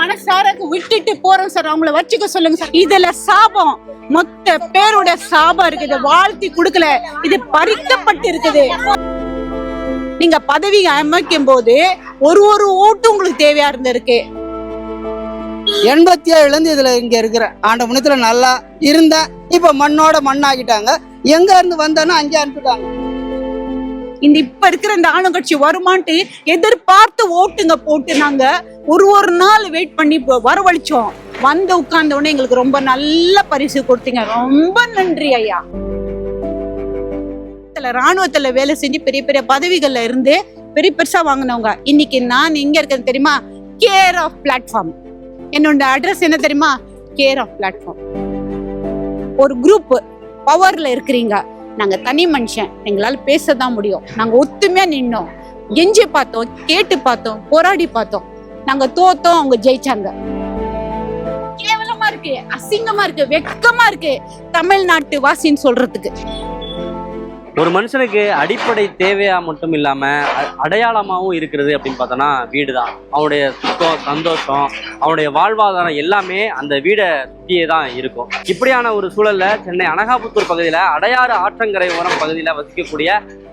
மனசாரக்கு விட்டுட்டு போறோம் சார். அவங்கள வச்சுக்க சொல்லுங்க சார். இதுல சாபம். மொத்த பேரோட சாபம் இருக்குது. வாழ்த்தி கொடுக்கல. இது பறிக்கப்பட்டு இருக்குது நீங்க பதவி அமைக்கும் போது ஒரு ஒரு ஓட்டு உங்களுக்கு தேவையா இருந்திருக்கு? எண்பத்தி ஏழுல இருந்து இதுல இங்க இருக்கிறேன் ஆண்ட முன்னத்துல நல்லா இருந்தேன் இப்ப மண்ணோட மண்ணாக்கிட்டாங்க. எங்க இருந்து வந்தேனோ அங்கே அனுப்பிட்டாங்க. இந்த இப்ப இருக்கிற இந்த ஆளுங்கட்சி வருமான்ட்டு எதிர்பார்த்து ஓட்டுங்க போட்டு நாங்க ஒரு ஒரு நாள் வெயிட் பண்ணி வரவழைச்சோம். வந்து உட்கார்ந்த உடனே எங்களுக்கு ரொம்ப நல்ல பரிசு கொடுத்தீங்க. ரொம்ப நன்றி ஐயா. இதுல ராணுவத்துல வேலை செஞ்சு பெரிய பெரிய பதவிகள்ல இருந்து பெரிய பெருசா வாங்கினவங்க. இன்னைக்கு நான் எங்க இருக்கேன் தெரியுமா? கேர் ஆஃப் பிளாட்ஃபார்ம் என்னோட அட்ரஸ் என்ன தெரியுமா? கேர் ஆஃப் பிளாட்ஃபார்ம் ஒரு குரூப் பவர்ல இருக்கிறீங்க. நாங்க தனி மனுஷன். எங்களால பேசதான் முடியும். நாங்க ஒத்துமையா நின்னோம். கெஞ்சி பார்த்தோம் கேட்டு பார்த்தோம் போராடி பார்த்தோம். நாங்க தோத்தோம் அவங்க ஜெயிச்சாங்க. கேவலமா இருக்கு அசிங்கமா இருக்கு வெக்கமா இருக்கு தமிழ்நாட்டு வாசின்னு சொல்றதுக்கு. ஒரு மனுஷனுக்கு அடிப்படை தேவையா மட்டும் இல்லாம அ- இருக்கிறது அப்படின்னு பார்த்தோன்னா வீடு தான் அவனுடைய சுத்தம் சந்தோஷம் அவனுடைய வாழ்வாதாரம் எல்லாமே அந்த வீடை சுற்றியே தான் இருக்கும். இப்படியான ஒரு சூழல்ல சென்னை அனகாபுத்தூர் பகுதியில அடையாறு ஆற்றங்கரை ஓரம் பகுதியில வசிக்கக்கூடிய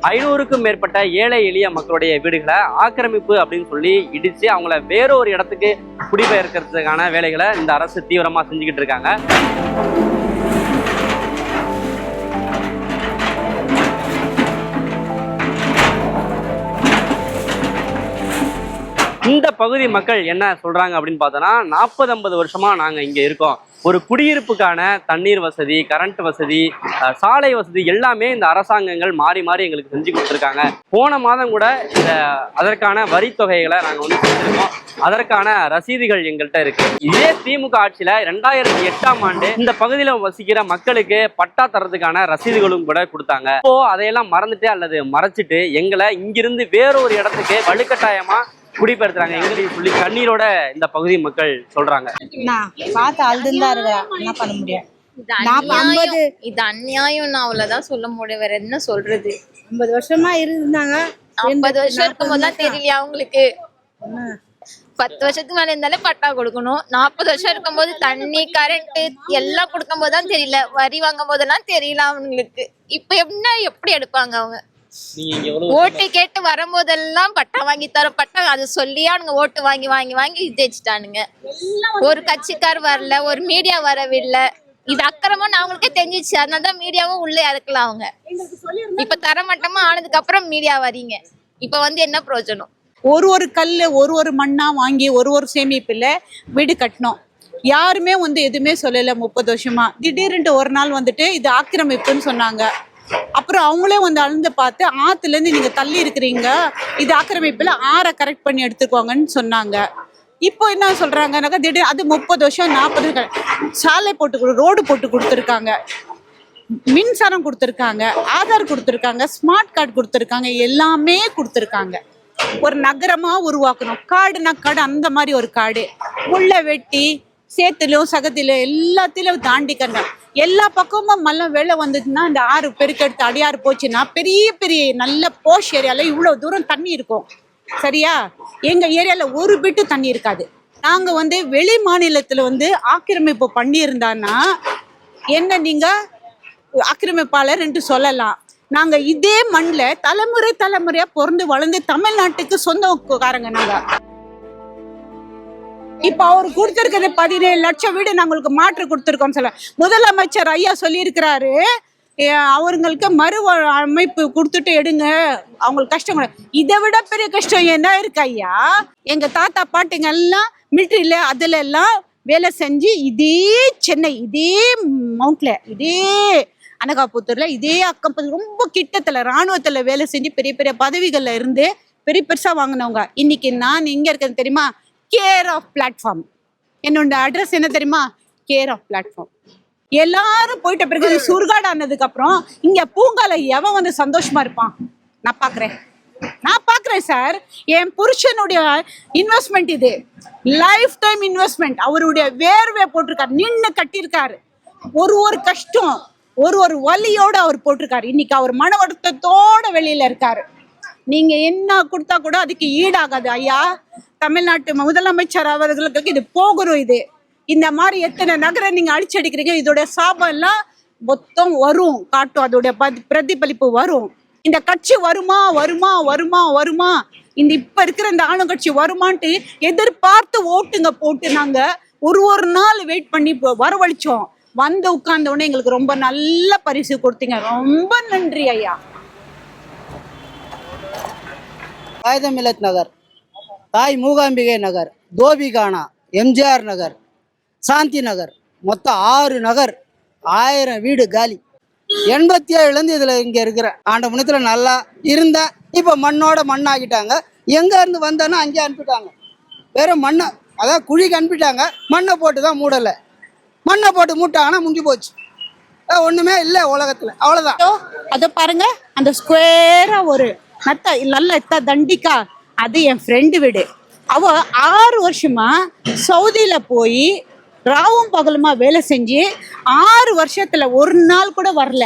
ஐநூறுக்கும் மேற்பட்ட ஏழை எளிய மக்களுடைய வீடுகளை ஆக்கிரமிப்பு அப்படின்னு சொல்லி இடிச்சு அவங்கள வேறொரு இடத்துக்கு குடிபெயர்க்கிறதுக்கான வேலைகளை இந்த அரசு தீவிரமா செஞ்சுக்கிட்டு இருக்காங்க. இந்த பகுதி மக்கள் என்ன சொல்றாங்க அப்படின்னு பார்த்தோன்னா நாற்பது ஐம்பது வருஷமா நாங்க இங்க இருக்கோம். ஒரு குடியிருப்புக்கான தண்ணீர் வசதி கரண்ட் வசதி சாலை வசதி எல்லாமே இந்த அரசாங்கங்கள் மாறி மாறி எங்களுக்கு செஞ்சு கொடுத்துருக்காங்க. போன மாதம் கூட இந்த அதற்கான வரித்தொகைகளை தொகைகளை நாங்க வந்து செஞ்சிருக்கோம் அதற்கான ரசீதுகள் எங்கள்கிட்ட இருக்கு. இதே திமுக ஆட்சியில ரெண்டாயிரத்தி எட்டாம் ஆண்டு இந்த பகுதியில வசிக்கிற மக்களுக்கு பட்டா தரத்துக்கான ரசீதுகளும் கூட கொடுத்தாங்க. இப்போ அதையெல்லாம் மறந்துட்டு அல்லது மறைச்சிட்டு எங்களை இங்கிருந்து வேறொரு இடத்துக்கு வலுக்கட்டாயமா குடிபெயர்த்துறாங்க எங்களுக்கு சொல்லி கண்ணீரோட இந்த பகுதி மக்கள் சொல்றாங்க. நான் பார்த்து அழுதுன்னு தான் இருக்கிறேன் என்ன பண்ண முடியும்? இது அநியாயம் இது அநியாயம் நான் அவ்வளவுதான் சொல்ல முடியும். வேற என்ன சொல்றது? ஐம்பது வருஷமா இருந்தாங்க. ஐம்பது வருஷம் இருக்கும்போது தான் தெரியலையா அவங்களுக்கு என்ன? பத்து வருஷத்துக்கு மேல இருந்தாலே பட்டா கொடுக்கணும். நாற்பது வருஷம் இருக்கும்போது தண்ணி கரண்ட் எல்லாம் கொடுக்கும்போது தான் தெரியல. வரி வாங்கும் போதெல்லாம் தெரியல அவங்களுக்கு. இப்ப எப்படின்னா எப்படி எடுப்பாங்க அவங்க? ஓட்டு கேட்டு வரும்போதெல்லாம் பட்டா வாங்கி தரோம். பட்டா அது சொல்லியே அவனுங்க ஓட்டு வாங்கி வாங்கி வாங்கி ஜெயிச்சிட்டானுங்க. ஒரு கட்சிக்கார் வரல ஒரு மீடியா வரவில்லை. இது அக்கிரமம் அவங்களுக்கே தெரிஞ்சிச்சு. அதனால தான் மீடியாவும் உள்ளே இறக்கலாம் அவங்க. இப்ப தரமட்டமா ஆனதுக்கு அப்புறம் மீடியா வரீங்க. இப்ப வந்து என்ன பிரயோஜனம்? ஒரு ஒரு கல்லு ஒரு ஒரு மண்ணா வாங்கி ஒரு ஒரு சேமிப்புல வீடு கட்டினோம். யாருமே வந்து எதுவுமே சொல்லல முப்பது வருஷமா. திடீர்னுட்டு ஒரு நாள் வந்துட்டு இது ஆக்கிரமிப்புன்னு சொன்னாங்க. அப்புறம் அவங்களே வந்து அழுந்து பார்த்து ஆத்துல இருந்து நீங்க தள்ளி இருக்கிறீங்க. இது ஆக்கிரமிப்புல ஆறை கரெக்ட் பண்ணி எடுத்துக்கோங்கன்னு சொன்னாங்க. இப்போ என்ன சொல்றாங்கன்னாக்கா திடீர் அது முப்பது வருஷம் நாற்பது சாலை போட்டு கொடு ரோடு போட்டு கொடுத்துருக்காங்க. மின்சாரம் கொடுத்துருக்காங்க ஆதார் கொடுத்துருக்காங்க ஸ்மார்ட் கார்டு கொடுத்துருக்காங்க எல்லாமே கொடுத்துருக்காங்க. ஒரு நகரமா உருவாக்கணும். காடுனா காடு அந்த மாதிரி ஒரு காடு. முள்ளை வெட்டி சேத்துலையும் சகத்திலும் எல்லாத்திலும் தாண்டிக்கங்க. எல்லா பக்கமும் மல்லம் வெள்ளம் வந்துச்சுன்னா இந்த ஆறு பெருக்கெடுத்து அடியாறு போச்சுன்னா பெரிய பெரிய நல்ல போஷ் ஏரியால இவ்வளோ தூரம் தண்ணி இருக்கும். சரியா? எங்க ஏரியால ஒரு பிட்டு தண்ணி இருக்காது. நாங்க வந்து வெளி மாநிலத்துல வந்து ஆக்கிரமிப்பு பண்ணியிருந்தான்னா என்ன நீங்க? ஆக்கிரமிப்பாளர் என்று சொல்லலாம். நாங்க இதே மண்ணில் தலைமுறை தலைமுறையா பிறந்து வளர்ந்து தமிழ்நாட்டுக்கு சொந்தக்காரங்க நாங்கள் இப்ப அவர் கொடுத்திருக்கிறது பதினேழு லட்சம் வீடு நாங்களுக்கு மாற்று கொடுத்துருக்கோம் சொல்ல. முதலமைச்சர் ஐயா சொல்லியிருக்கிறாரு அவருங்களுக்கு அவங்களுக்கு மறு அமைப்பு கொடுத்துட்டு எடுங்க. அவங்களுக்கு கஷ்டம் இதை விட பெரிய கஷ்டம் என்ன இருக்கு ஐயா? எங்க தாத்தா பாட்டுங்க எல்லாம் மிலிட்ரியில அதுல எல்லாம் வேலை செஞ்சு இதே சென்னை இதே மவுண்ட்ல இதே அனகாபுத்தூர்ல இதே அக்கம் ரொம்ப கிட்டத்துல ராணுவத்துல வேலை செஞ்சு பெரிய பெரிய பதவிகள்ல இருந்து பெரிய பெருசா வாங்கினவங்க. இன்னைக்கு நான் எங்க இருக்கேன் தெரியுமா? கேர் ஆஃப் பிளாட்ஃபார்ம் என்னோட அட்ரஸ் என்ன தெரியுமா? கேர் ஆஃப் பிளாட்ஃபார்ம் எல்லாரும் போயிட்ட பிறகு சுர்காடு ஆனதுக்கு அப்புறம் இங்க பூங்கால எவன் வந்து சந்தோஷமா இருப்பான்? நான் பாக்குறேன். நான் பாக்குறேன் சார் என் புருஷனுடைய இன்வெஸ்ட்மெண்ட் இது. லைஃப் டைம் இன்வெஸ்ட்மெண்ட் அவருடைய வேர்வை போட்டிருக்காரு. நின்று கட்டியிருக்காரு. ஒரு ஒரு கஷ்டம் ஒரு ஒரு வலியோட அவர் போட்டிருக்காரு. இன்னைக்கு அவர் மன வருத்தத்தோட வெளியில இருக்காரு. நீங்க என்ன கொடுத்தா கூட அதுக்கு ஈடாகாது ஐயா. தமிழ்நாட்டு முதலமைச்சர் அவர்களுக்கு இது போகிறோம் இது? இந்த மாதிரி எத்தனை நகரம் நீங்க அடிச்சடிக்கிறீங்க இதோட சாபம் எல்லாம் மொத்தம் வரும் காட்டும். அதோட பதி- பிரதிபலிப்பு வரும். இந்த கட்சி வருமா வருமா வருமா வருமா? இந்த இப்ப இருக்கிற இந்த ஆளுங்கட்சி வருமான்ட்டு எதிர்பார்த்து ஓட்டுங்க போட்டு நாங்க ஒரு ஒரு நாள் வெயிட் பண்ணி வரவழிச்சோம். வந்து உட்கார்ந்த உடனே எங்களுக்கு ரொம்ப நல்ல பரிசு கொடுத்தீங்க. ரொம்ப நன்றி ஐயா. நகர். தாய் மூகாம்பிகை நகர் தோபிகானா எம்ஜிஆர் நகர் சாந்தி நகர் மொத்தம் ஆறு நகர் ஆயிரம் வீடு காலி. எண்பத்தி ஏழுலேருந்து இதில் இங்கே இருக்கிறேன் ஆண்ட முனத்தில் நல்லா இருந்தேன் இப்போ மண்ணோட மண்ணாக்கிட்டாங்க. எங்கே இருந்து வந்தேன்னா அங்கேயே அனுப்பிட்டாங்க. வெறும் மண்ணை அதான் குழிக்கு அனுப்பிட்டாங்க. மண்ணை போட்டு தான் மூடலை. மண்ணை போட்டு மூட்டாங்கன்னா முடிஞ்சு போச்சு. ஒன்றுமே ஒண்ணுமே இல்லை உலகத்தில். அவ்வளோதான் அதோ, அதோ பாருங்க. அந்த ஸ்கொயரா ஒரு நத்த நல்ல இத்த தண்டிக்கா. அது என் ஃப்ரெண்டு வீடு. அவ ஆறு வருஷமா சவுதியில போய் ராவும் பகலுமா வேலை செஞ்சு ஆறு வருஷத்துல ஒரு நாள் கூட வரல.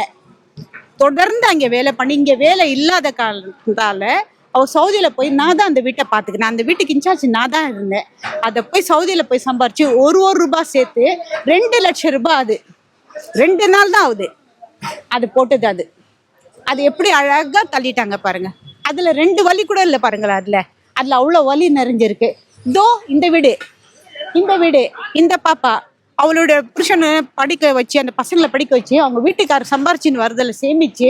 தொடர்ந்து அங்கே வேலை பண்ணி இங்கே வேலை இல்லாத காலத்தால அவள் சவுதியில் போய் நான் தான் அந்த வீட்டை பார்த்துக்கினேன். அந்த வீட்டுக்கு இன்சார்ஜ் நான் தான் இருந்தேன். அதை போய் சவுதியில் போய் சம்பாரிச்சு ஒரு ஒரு ரூபாய் சேர்த்து ரெண்டு லட்சம் ரூபாய் அது. ரெண்டு நாள் தான் ஆகுது. அது போட்டது அது. அது எப்படி அழகாக தள்ளிட்டாங்க பாருங்கள் அதுல ரெண்டு வலி கூட இல்லை பாருங்களேன் அதுல. அதுல அவ்வளோ வலி நிறைஞ்சிருக்கு. இதோ இந்த வீடு. இந்த வீடு இந்த பாப்பா. அவளோட புருஷனை படிக்க வச்சு அந்த பசங்களை படிக்க வச்சு அவங்க வீட்டுக்காரர் சம்பாரிச்சின்னு வரதில் சேமிச்சு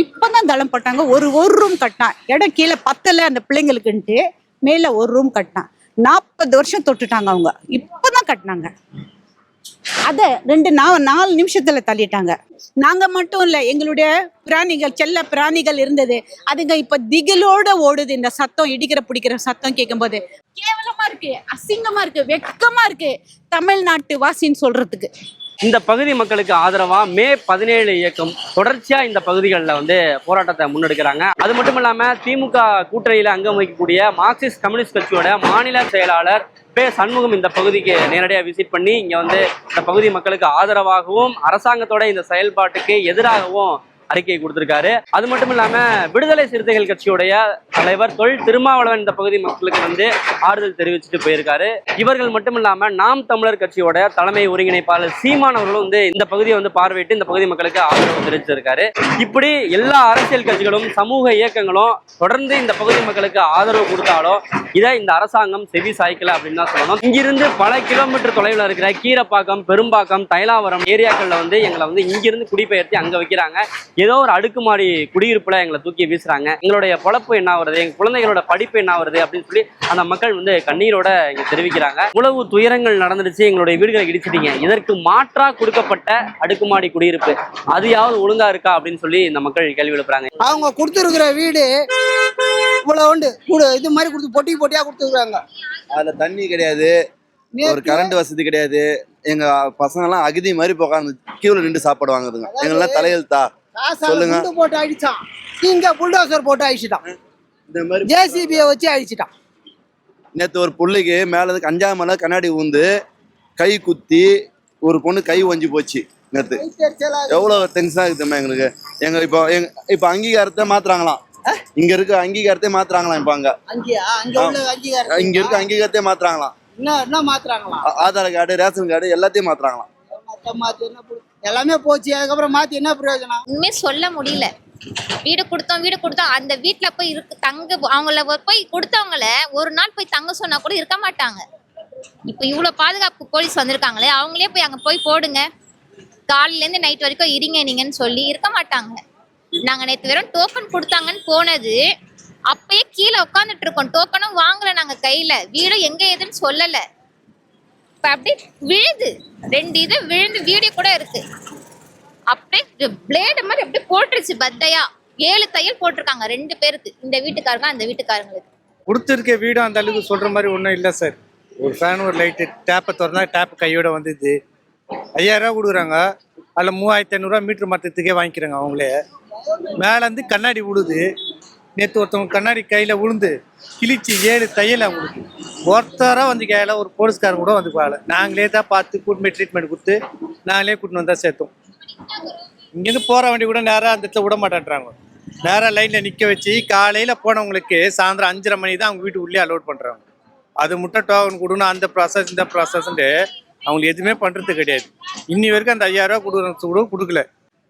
இப்பதான் தளம் போட்டாங்க. ஒரு ஒரு ரூம் கட்டினான் இடம் கீழே பத்தல அந்த பிள்ளைங்களுக்குன்ட்டு மேல ஒரு ரூம் கட்டினான் நாற்பது வருஷம் தொட்டுட்டாங்க அவங்க. இப்பதான் கட்டினாங்க. அத ரெண்டு நா நாலு நிமிஷத்துல தள்ளிட்டாங்க. நாங்க மட்டும் இல்ல எங்களுடைய பிராணிகள் செல்ல பிராணிகள் இருந்தது. அதுங்க இப்ப திகிலோட ஓடுது. இந்த சத்தம் இடிக்கிற பிடிக்கிற சத்தம் கேட்கும்போது கேவலமா இருக்கு அசிங்கமா இருக்கு வெக்கமா இருக்கு. தமிழ்நாட்டு வாசின்னு சொல்றதுக்கு. இந்த பகுதி மக்களுக்கு ஆதரவா மே பதினேழு இயக்கம் தொடர்ச்சியா இந்த பகுதிகளில் வந்து போராட்டத்தை முன்னெடுக்கிறாங்க. அது மட்டும் இல்லாம திமுக கூட்டணியில அங்கம் வகிக்கக்கூடிய மார்க்சிஸ்ட் கம்யூனிஸ்ட் கட்சியோட மாநில செயலாளர் பே சண்முகம் இந்த பகுதிக்கு நேரடியாக விசிட் பண்ணி இங்கே வந்து இந்த பகுதி மக்களுக்கு ஆதரவாகவும் அரசாங்கத்தோட இந்த செயல்பாட்டுக்கு எதிராகவும் அறிக்கை கொடுத்திருக்காரு. அது மட்டும் இல்லாம விடுதலை சிறுத்தைகள் கட்சியுடைய தலைவர் தொல் திருமாவளவன் இந்த பகுதி மக்களுக்கு வந்து ஆறுதல் தெரிவிச்சுட்டு போயிருக்காரு. இவர்கள் மட்டும் இல்லாம நாம் தமிழர் கட்சியோட தலைமை ஒருங்கிணைப்பாளர் சீமான் அவர்களும் வந்து இந்த பகுதியை வந்து பார்வையிட்டு இந்த பகுதி மக்களுக்கு ஆதரவு தெரிவிச்சிருக்காரு. இப்படி எல்லா அரசியல் கட்சிகளும் சமூக இயக்கங்களும் தொடர்ந்து இந்த பகுதி மக்களுக்கு ஆதரவு கொடுத்தாலும் இதை இந்த அரசாங்கம் செவி சாய்க்கல அப்படின்னு தான் சொல்லணும். இங்கிருந்து பல கிலோமீட்டர் தொலைவில் இருக்கிற கீரப்பாக்கம் பெரும்பாக்கம் தைலாவரம் ஏரியாக்கள்ல வந்து எங்களை வந்து இங்கிருந்து குடிபெயர்த்தி அங்க வைக்கிறாங்க. ஏதோ ஒரு அடுக்குமாடி குடியிருப்புல எங்களை தூக்கி வீசுறாங்க. எங்களுடைய பொழப்பு என்ன வருது எங்க குழந்தைகளோட படிப்பு என்ன வருது அப்படின்னு சொல்லி அந்த மக்கள் வந்து கண்ணீரோட இங்க தெரிவிக்கிறாங்க. உளவு துயரங்கள் நடந்துடுச்சு. எங்களுடைய வீடுகளை இடிச்சிட்டீங்க. இதற்கு மாற்றா கொடுக்கப்பட்ட அடுக்குமாடி குடியிருப்பு. அதையாவது ஒழுங்கா இருக்கா? அப்படின்னு சொல்லி இந்த மக்கள் கேள்வி எழுப்புறாங்க. அவங்க கொடுத்துருக்குற வீடு இவ்வளோ உண்டு. கூட இது மாதிரி கொடுத்து பொட்டி பொட்டியாக கொடுத்துருக்குறாங்க. அதுல தண்ணி கிடையாது. ஒரு கரண்ட் வசதி கிடையாது. எங்க பசங்க எல்லாம் அகதி மாதிரி உட்காந்து கியூல நின்று சாப்பாடு வாங்குதுங்க. எங்கெல்லாம் தலையெழுத்தா? சொல்லுங்க. போட்டு அடிச்சான். இங்க புல்டோசர் போட்டு அழிச்சிட்டான் இந்த மாதிரி ஜேசிபியை வச்சு அழிச்சிட்டான் நேத்து ஒரு புள்ளைக்கு மேல அஞ்சாம் மலை கண்ணாடி ஊந்து கை குத்தி ஒரு பொண்ணு கை ஒஞ்சி போச்சு நேத்து. எவ்வளவு டென்ஷனா இருக்குதுமா எங்களுக்கு. எங்க இப்போ எங்க இப்போ அங்கீகாரத்தை மாத்துறாங்களாம். இங்க இருக்க அங்கீகாரத்தை மாத்துறாங்களாம் இப்ப அங்க. இங்க இருக்க அங்கீகாரத்தை மாத்துறாங்களாம். ஆதார் கார்டு ரேஷன் கார்டு எல்லாத்தையும் மாத்துறாங்களாம். எல்லாமே போச்சு. அதுக்கப்புறம் மாத்தி என்ன பிரயோஜனம்? ஒண்ணுமே சொல்ல முடியல. வீடு கொடுத்தோம் வீடு கொடுத்தோம். அந்த வீட்டில் போய் இருக்கு தங்க அவங்கள போய் கொடுத்தவங்கள ஒரு நாள் போய் தங்க சொன்னா கூட இருக்க மாட்டாங்க. இப்போ இவ்வளவு பாதுகாப்பு போலீஸ் வந்திருக்காங்களே அவங்களே போய் அங்க போய் போடுங்க. காலையில இருந்து நைட் வரைக்கும் இருங்க நீங்கன்னு சொல்லி இருக்க மாட்டாங்க. நாங்க நேத்து வெறும் டோக்கன் கொடுத்தாங்கன்னு போனது அப்பயே கீழே உட்காந்துட்டு இருக்கோம். டோக்கனும் வாங்கல நாங்க கையில. வீடும் எங்க ஏதுன்னு சொல்லல. அப்படி அப்படியே விழுது. ரெண்டு இது விழுந்து வீடியோ கூட இருக்கு. அப்படியே பிளேடு மாதிரி அப்படியே போட்டுருச்சு பத்தையா. ஏழு தையல் போட்டிருக்காங்க ரெண்டு பேருக்கு. இந்த வீட்டுக்காரங்க அந்த வீட்டுக்காரங்களுக்கு. கொடுத்துருக்க வீடும் அந்த அளவுக்கு சொல்ற மாதிரி ஒன்றும் இல்லை சார் ஒரு ஃபேன் ஒரு லைட்டு டேப்பை திறந்தா டேப் கையோட வந்துது. ஐயாயிரம் கொடுக்குறாங்க. அதில் மூவாயிரத்தி ஐநூறுரூவா மீட்ரு மாற்றத்துக்கே வாங்கிக்கிறாங்க அவங்களே. மேலேருந்து கண்ணாடி விடுது நேற்று ஒருத்தவங்க கண்ணாடி கையில் விழுந்து கிழிச்சு ஏழு தையல் அவங்களுக்கு. ஒருத்தராக வந்து கையில் ஒரு போலீஸ்காரன் கூட வந்து போகல நாங்களே தான் பார்த்து கூட்டு ட்ரீட்மெண்ட் கொடுத்து நாங்களே கூட்டின்னு வந்தால் சேர்த்தோம். இங்கேருந்து போகிற வண்டி கூட நேராக அந்த இடத்துல விட மாட்டேன்றாங்க. நேராக லைனில் நிற்க வச்சு காலையில் போனவங்களுக்கு சாயந்தரம் அஞ்சரை மணி தான் அவங்க வீட்டு உள்ளே அலோட் பண்ணுறாங்க அது மட்டும் டோக்கன் கொடுக்கணும் அந்த ப்ராசஸ் இந்த ப்ராசஸ்ன்ட்டு அவங்களுக்கு எதுவுமே பண்ணுறது கிடையாது. இன்னி வரைக்கும் அந்த ஐயாயிரம் ரூபா கொடுக்குறது கூட கொடுக்கல.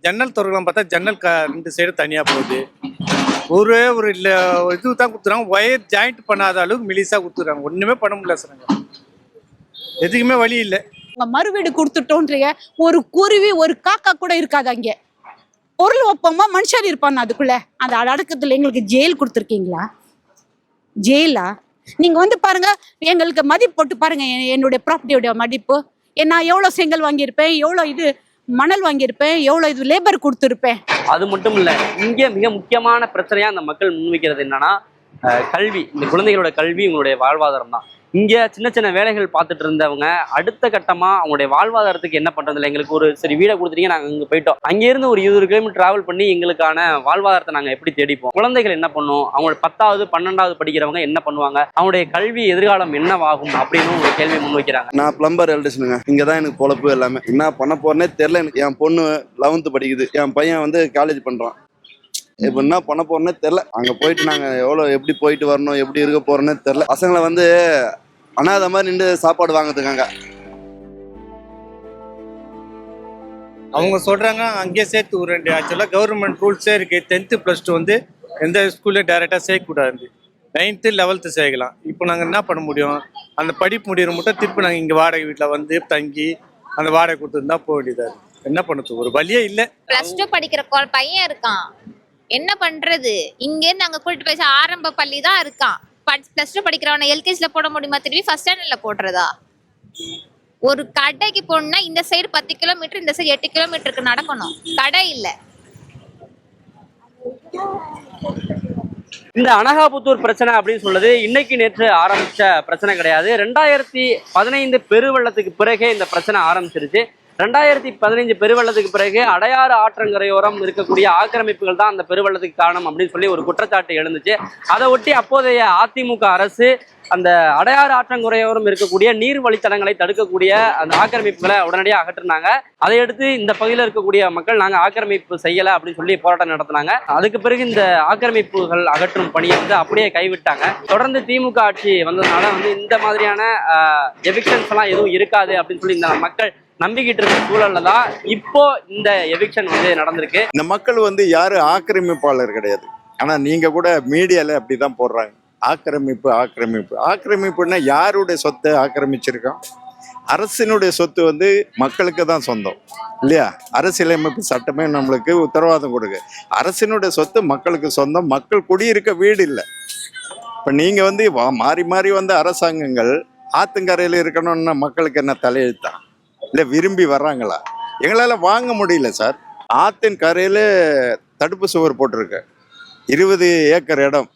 ஜன்னல் திறக்கலாம் பார்த்தா ஜன்னல் க ரெண்டு சைடு தனியாக போகுது. ஒரே ஒரு இல்லை இது தான் கொடுத்துறாங்க. ஒயர் ஜாயிண்ட் பண்ணாத அளவுக்கு மெலிசாக கொடுத்துறாங்க. ஒன்றுமே பண்ண முடியல சார் எதுக்குமே வழி இல்லை. மறு மறுவீடு கொடுத்துட்டோன்றீங்க ஒரு குருவி ஒரு காக்கா கூட இருக்காது அங்கே. பொருள் வைப்போமா மனுஷன் இருப்பான் அதுக்குள்ள. அந்த அடக்கத்துல எங்களுக்கு ஜெயில் கொடுத்துருக்கீங்களா? ஜெயிலா நீங்க வந்து பாருங்க எங்களுக்கு மதிப்பு போட்டு பாருங்க என்னுடைய ப்ராப்பர்ட்டியோட மதிப்பு. நான் எவ்வளோ செங்கல் வாங்கியிருப்பேன் எவ்வளோ இது மணல் வாங்கியிருப்பேன் எவ்வளோ இது லேபர் கொடுத்துருப்பேன். அது மட்டும் இல்ல இங்க மிக முக்கியமான பிரச்சனையா அந்த மக்கள் முன்வைக்கிறது என்னன்னா கல்வி இந்த குழந்தைகளோட கல்வி உங்களுடைய வாழ்வாதாரம் தான். இங்கே சின்ன சின்ன வேலைகள் பார்த்துட்டு இருந்தவங்க அடுத்த கட்டமாக அவங்களுடைய வாழ்வாதாரத்துக்கு என்ன பண்றது எங்களுக்கு ஒரு சரி வீடை கொடுத்துட்டீங்க நாங்கள் அங்கே போயிட்டோம். அங்கேருந்து ஒரு இருபது கிலோமீட்டர் ட்ராவல் பண்ணி எங்களுக்கான வாழ்வாதாரத்தை நாங்க எப்படி தேடிப்போம்? குழந்தைகள் என்ன பண்ணும்? அவங்க பத்தாவது பன்னெண்டாவது படிக்கிறவங்க என்ன பண்ணுவாங்க? அவங்களுடைய கல்வி எதிர்காலம் என்னவாகும் அப்படின்னு ஒரு கேள்வி முன்வைக்கிறாங்க. நான் பிளம்பர் எலக்ட்ரிஷனுங்க இங்கே தான் எனக்கு பொழப்பு எல்லாமே. என்ன பண்ண போறேனே தெரில எனக்கு. என் பொண்ணு லெவன்த்து படிக்குது. என் பையன் வந்து காலேஜ் பண்ணுறான் இப்போ என்ன பண்ண போறேனே தெரில அங்கே போயிட்டு நாங்கள் எவ்வளோ எப்படி போயிட்டு வரணும் எப்படி இருக்க போறோன்னே தெரில பசங்களை வந்து அனாதை மாதிரி நின்று சாப்பாடு வாங்கிட்டுருக்காங்க அவங்க சொல்றாங்க அங்கேயே சேர்த்து விடுறேன் ஆக்சுவலாக கவர்மெண்ட் ரூல்ஸே இருக்கு. டென்த்து ப்ளஸ் டூ வந்து எந்த ஸ்கூல்லையும் டைரெக்டாக சேர்க்கக்கூடாது நைன்த்து லெவல்த்து சேர்க்கலாம் இப்போ நாங்கள் என்ன பண்ண முடியும்? அந்த படிப்பு முடிகிற மட்டும் திருப்பி நாங்கள் இங்கே வாடகை வீட்டில் வந்து தங்கி அந்த வாடகை கொடுத்துருந்தா போக வேண்டியதாக இருக்கு என்ன பண்ணுறது? ஒரு வழியே இல்லை. பிளஸ் டூ படிக்கிற பையன் இருக்கான். என்ன பண்றது? இங்கே நாங்க அங்க கூட்டிட்டு போய் ஆரம்ப பள்ளி தான் இருக்கான். பிளஸ் டூ படிக்கிறவன எல்கேஜில போட முடியுமா திரும்பி ஃபர்ஸ்ட் ஸ்டாண்டர்ட்ல போடுறதா? ஒரு கடைக்கு போகணும்னா இந்த சைடு பத்து கிலோமீட்டர் இந்த சைடு எட்டு கிலோமீட்டருக்கு நடக்கணும். கடை இல்ல. இந்த அனகாபுத்தூர் பிரச்சனை அப்படின்னு சொல்றது இன்னைக்கு நேற்று ஆரம்பிச்ச பிரச்சனை கிடையாது. ரெண்டாயிரத்தி பதினைந்து பெருவெள்ளத்துக்கு பிறகே இந்த பிரச்சனை ஆரம்பிச்சிருச்சு. ரெண்டாயிரத்தி பதினைஞ்சு பெருவெள்ளத்துக்கு பிறகு அடையாறு ஆற்றங்கரையோரம் இருக்கக்கூடிய ஆக்கிரமிப்புகள் தான் அந்த பெருவெள்ளத்துக்கு காரணம் அப்படின்னு சொல்லி ஒரு குற்றச்சாட்டு எழுந்துச்சு. அதை ஒட்டி அப்போதைய அதிமுக அரசு அந்த அடையாறு ஆற்றங்குறையோரம் இருக்கக்கூடிய நீர் வழித்தடங்களை தடுக்கக்கூடிய அந்த ஆக்கிரமிப்புகளை உடனடியாக அகற்றினாங்க. அதையடுத்து இந்த பகுதியில் இருக்கக்கூடிய மக்கள் நாங்கள் ஆக்கிரமிப்பு செய்யலை அப்படின்னு சொல்லி போராட்டம் நடத்தினாங்க. அதுக்கு பிறகு இந்த ஆக்கிரமிப்புகள் அகற்றும் பணியை வந்து அப்படியே கைவிட்டாங்க. தொடர்ந்து திமுக ஆட்சி வந்ததுனால வந்து இந்த மாதிரியான எவிக்ஷன்ஸ் எல்லாம் எதுவும் இருக்காது அப்படின்னு சொல்லி இந்த மக்கள் நம்பிக்கிட்டு இருக்க சூழல்ல தான் இப்போ இந்த எவிக்ஷன் வந்து நடந்திருக்கு. இந்த மக்கள் வந்து யாரும் ஆக்கிரமிப்பாளர் கிடையாது. ஆனா நீங்க கூட மீடியால அப்படிதான் போடுறாங்க. ஆக்கிரமிப்பு ஆக்கிரமிப்பு. ஆக்கிரமிப்புன்னா யாருடைய சொத்தை ஆக்கிரமிச்சிருக்கோம்? அரசினுடைய சொத்து வந்து மக்களுக்கு தான் சொந்தம். இல்லையா? அரசியலமைப்பு சட்டமே நம்மளுக்கு உத்தரவாதம் கொடுக்கு. அரசினுடைய சொத்து மக்களுக்கு சொந்தம். மக்கள் குடியிருக்க வீடு இல்லை. இப்போ நீங்க வந்து மாறி மாறி வந்த அரசாங்கங்கள் ஆத்துங்கரையில் இருக்கணும்னா மக்களுக்கு என்ன தலையெழுத்தான் இல்லை விரும்பி வர்றாங்களா? எங்களால் வாங்க முடியல சார். ஆற்றின் கரையில் தடுப்பு சுவர் போட்டிருக்கு. இருபது ஏக்கர் இடம்.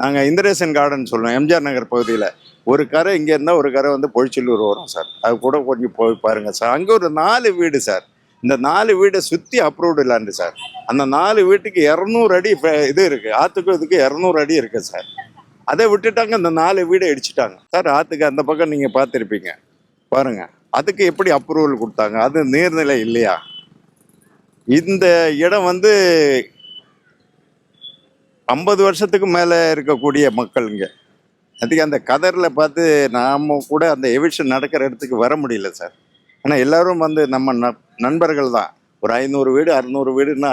நாங்கள் இந்திரேசன் கார்டன் சொல்லுவோம் எம்ஜிஆர் நகர் பகுதியில். ஒரு கரை இங்கே இருந்தால் ஒரு கரை வந்து பொழிச்சலூர் வரும் சார். அது கூட கொஞ்சம் போய் பாருங்கள் சார். அங்கே ஒரு நாலு வீடு சார். இந்த நாலு வீடை சுற்றி அப்ரூவ்டு லேண்டு சார். அந்த நாலு வீட்டுக்கு இரநூறு அடி இது இருக்குது ஆற்றுக்கும் இதுக்கு இரநூறு அடி இருக்குது சார். அதை விட்டுட்டாங்க அந்த நாலு வீடை இடிச்சிட்டாங்க. சார் ஆற்றுக்கு அந்த பக்கம் நீங்கள் பார்த்துருப்பீங்க. பாருங்கள் அதுக்கு எப்படி அப்ரூவல் கொடுத்தாங்க? அது நீர்நிலை இல்லையா? இந்த இடம் வந்து ஐம்பது வருஷத்துக்கு மேலே இருக்கக்கூடிய மக்கள் இங்கே. அதுக்கு அந்த கதரில் பார்த்து நாம் கூட அந்த எவிஷன் நடக்கிற இடத்துக்கு வர முடியல சார். ஆனால் எல்லாரும் வந்து நம்ம ந நண்பர்கள் தான். ஒரு ஐநூறு வீடு அறுநூறு வீடுனா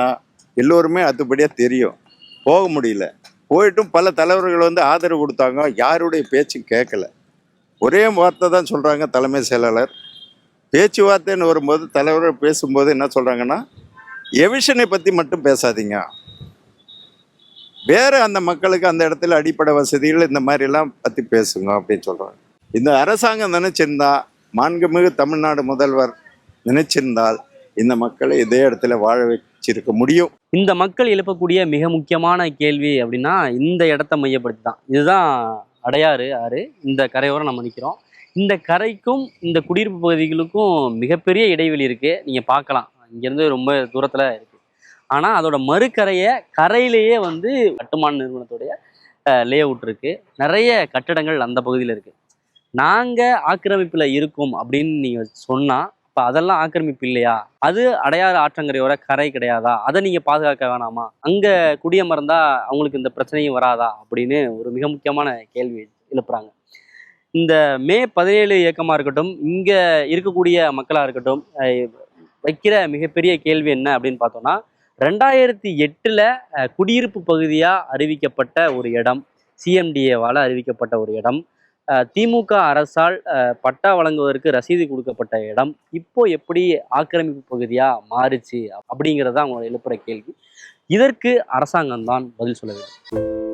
எல்லோருமே அதுபடியாக தெரியும். போக முடியல. போயிட்டும் பல தலைவர்கள் வந்து ஆதரவு கொடுத்தாங்க. யாருடைய பேச்சும் கேட்கல. ஒரே வார்த்தை தான் சொல்கிறாங்க தலைமை செயலாளர். பேச்சுவார்த்தைன்னு வரும்போது தலைவர் பேசும்போது என்ன சொல்கிறாங்கன்னா எவிஷனை பற்றி மட்டும் பேசாதீங்க. வேற அந்த மக்களுக்கு அந்த இடத்துல அடிப்படை வசதிகள் இந்த மாதிரிலாம் பற்றி பேசுங்க அப்படின்னு சொல்கிறாங்க இந்த அரசாங்கம் நினைச்சிருந்தா மாண்புமிகு தமிழ்நாடு முதல்வர் நினைச்சிருந்தால் இந்த மக்களை இதே இடத்துல வாழ வச்சிருக்க முடியும். இந்த மக்கள் எழுப்பக்கூடிய மிக முக்கியமான கேள்வி அப்படின்னா இந்த இடத்த மையப்படுத்தி தான் இதுதான் அடையாறு ஆறு. இந்த கரையோரம் நம்ம நிற்கிறோம் இந்த கரைக்கும் இந்த குடியிருப்பு பகுதிகளுக்கும் மிகப்பெரிய இடைவெளி இருக்குது நீங்கள் பார்க்கலாம். இங்கேருந்து ரொம்ப தூரத்தில் இருக்குது ஆனால் அதோட மறுக்கரையை கரையிலேயே வந்து கட்டுமான நிறுவனத்துடைய லே அவுட் நிறைய கட்டடங்கள் அந்த பகுதியில் இருக்குது நாங்கள் ஆக்கிரமிப்பில் இருக்கோம் அப்படின்னு நீங்கள் சொன்னால் இப்போ அதெல்லாம் ஆக்கிரமிப்பு இல்லையா? அது அடையாறு ஆற்றங்கரையோட கரை கிடையாதா? அதை நீங்கள் பாதுகாக்க வேணாமா? அங்கே குடியமர்ந்தால் அவங்களுக்கு இந்த பிரச்சனையும் வராதா? அப்படின்னு ஒரு மிக முக்கியமான கேள்வி எழுப்புறாங்க. இந்த மே பதினேழு இயக்கமாக இருக்கட்டும் இங்கே இருக்கக்கூடிய மக்களாக இருக்கட்டும் வைக்கிற மிகப்பெரிய கேள்வி என்ன அப்படின்னு பார்த்தோம்னா ரெண்டாயிரத்தி எட்டில் குடியிருப்பு பகுதியாக அறிவிக்கப்பட்ட ஒரு இடம் சிஎம்டிஏவால் அறிவிக்கப்பட்ட ஒரு இடம் திமுக அரசால் பட்டா வழங்குவதற்கு ரசீது கொடுக்கப்பட்ட இடம் இப்போ எப்படி ஆக்கிரமிப்பு பகுதியாக மாறுச்சு அப்படிங்கிறது தான் அவங்க எழுப்புற கேள்வி. இதற்கு அரசாங்கம் தான் பதில் சொல்ல வேண்டும்.